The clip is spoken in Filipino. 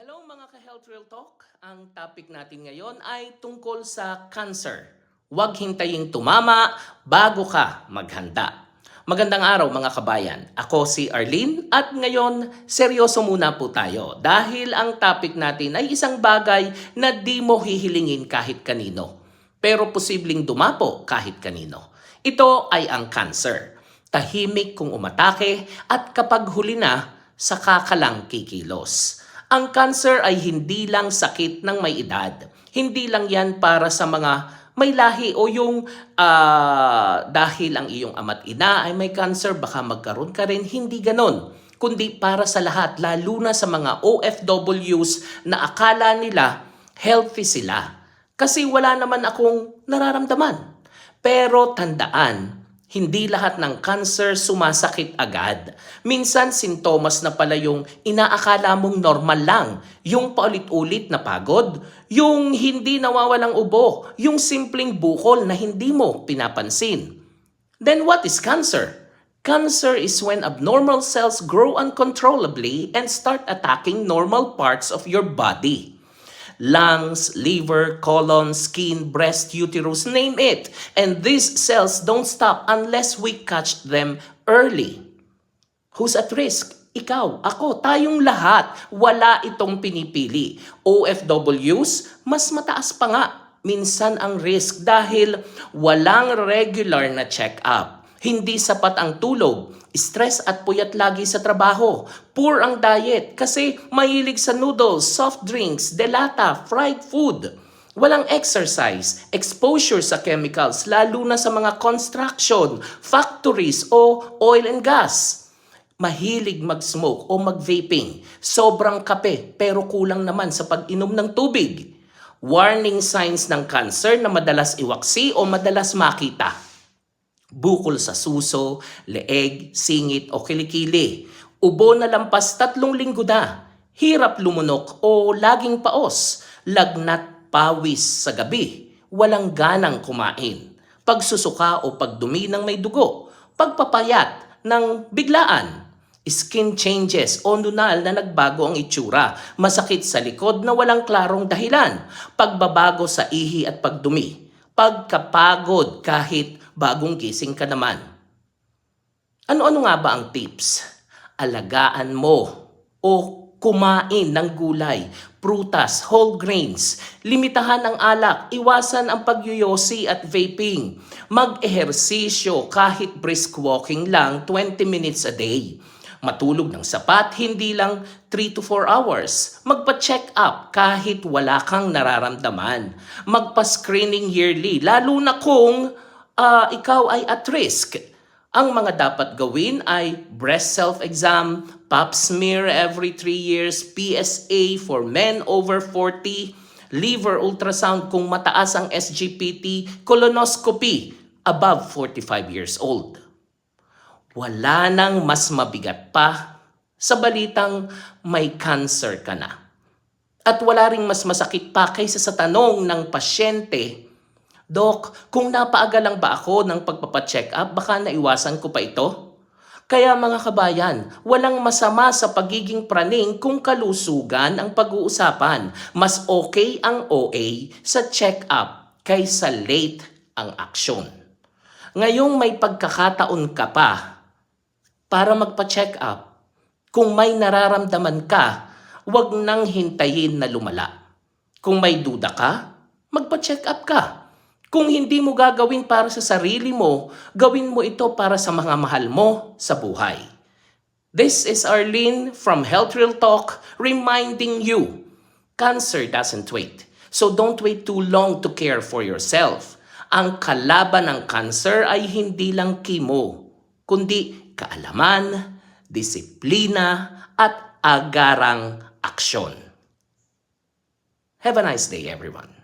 Hello mga ka-Health Real Talk. Ang topic natin ngayon ay tungkol sa cancer. Huwag hintayin tumama bago ka maghanda. Magandang araw mga kabayan. Ako si Arlene at ngayon seryoso muna po tayo dahil ang topic natin ay isang bagay na di mo hihilingin kahit kanino pero posibleng dumapo kahit kanino. Ito ay ang cancer. Tahimik kung umatake at kapag huli na, saka ka lang kikilos. Ang cancer ay hindi lang sakit ng may edad. Hindi lang yan para sa mga may lahi o yung ah, dahil ang iyong ama't ina ay may cancer, baka magkaroon ka rin. Hindi ganon. Kundi para sa lahat, lalo na sa mga OFWs na akala nila healthy sila. Kasi wala naman akong nararamdaman. Pero tandaan, hindi lahat ng cancer sumasakit agad. Minsan, sintomas na pala yung inaakala mong normal lang. Yung paulit-ulit na pagod, yung hindi nawawalang ubo, yung simpleng bukol na hindi mo pinapansin. Then what is cancer? Cancer is when abnormal cells grow uncontrollably and start attacking normal parts of your body lungs, liver, colon, skin, breast, uterus, name it. And these cells don't stop unless we catch them early. Who's at risk? Ikaw, ako, tayong lahat. Wala itong pinipili. OFWs, mas mataas pa nga minsan ang risk dahil walang regular na check-up. Hindi sapat ang tulog, stress at puyat lagi sa trabaho, poor ang diet kasi mahilig sa noodles, soft drinks, delata, fried food. Walang exercise, exposure sa chemicals, lalo na sa mga construction, factories o oil and gas. Mahilig mag-smoke o mag-vaping. Sobrang kape pero kulang naman sa pag-inom ng tubig. Warning signs ng cancer na madalas iwaksi o madalas makita bukol sa suso, leeg, singit o kilikili, ubo na lampas tatlong linggo na, hirap lumunok o laging paos, lagnat pawis sa gabi, walang ganang kumain, pagsusuka o pagdumi ng may dugo, pagpapayat ng biglaan, skin changes o nunal na nagbago ang itsura, masakit sa likod na walang klarong dahilan, pagbabago sa ihi at pagdumi, pagkapagod kahit bagong gising ka naman. Ano-ano nga ba ang tips? Alagaan mo o kumain ng gulay, prutas, whole grains, limitahan ang alak, iwasan ang pagyuyosi at vaping, mag-ehersisyo kahit brisk walking lang 20 minutes a day. Matulog ng sapat, hindi lang 3 to 4 hours. Magpa-check up kahit wala kang nararamdaman. Magpa-screening yearly, lalo na kung ah, ikaw ay at risk. Ang mga dapat gawin ay breast self-exam, pap smear every 3 years, PSA for men over 40, liver ultrasound kung mataas ang SGPT, colonoscopy above 45 years old. Wala nang mas mabigat pa sa balitang may cancer ka na. At wala ring mas masakit pa kaysa sa tanong ng pasyente, Dok, kung napaaga lang ba ako ng pagpapacheck up, baka naiwasan ko pa ito? Kaya mga kabayan, walang masama sa pagiging praning kung kalusugan ang pag-uusapan. Mas okay ang OA sa check-up kaysa late ang aksyon. Ngayong may pagkakataon ka pa para magpa-check up, kung may nararamdaman ka, huwag nang hintayin na lumala. Kung may duda ka, magpa-check up ka. Kung hindi mo gagawin para sa sarili mo, gawin mo ito para sa mga mahal mo sa buhay. This is Arlene from Health Real Talk reminding you, cancer doesn't wait. So don't wait too long to care for yourself. Ang kalaban ng cancer ay hindi lang chemo, kundi kaalaman, disiplina, at agarang aksyon. Have a nice day, everyone.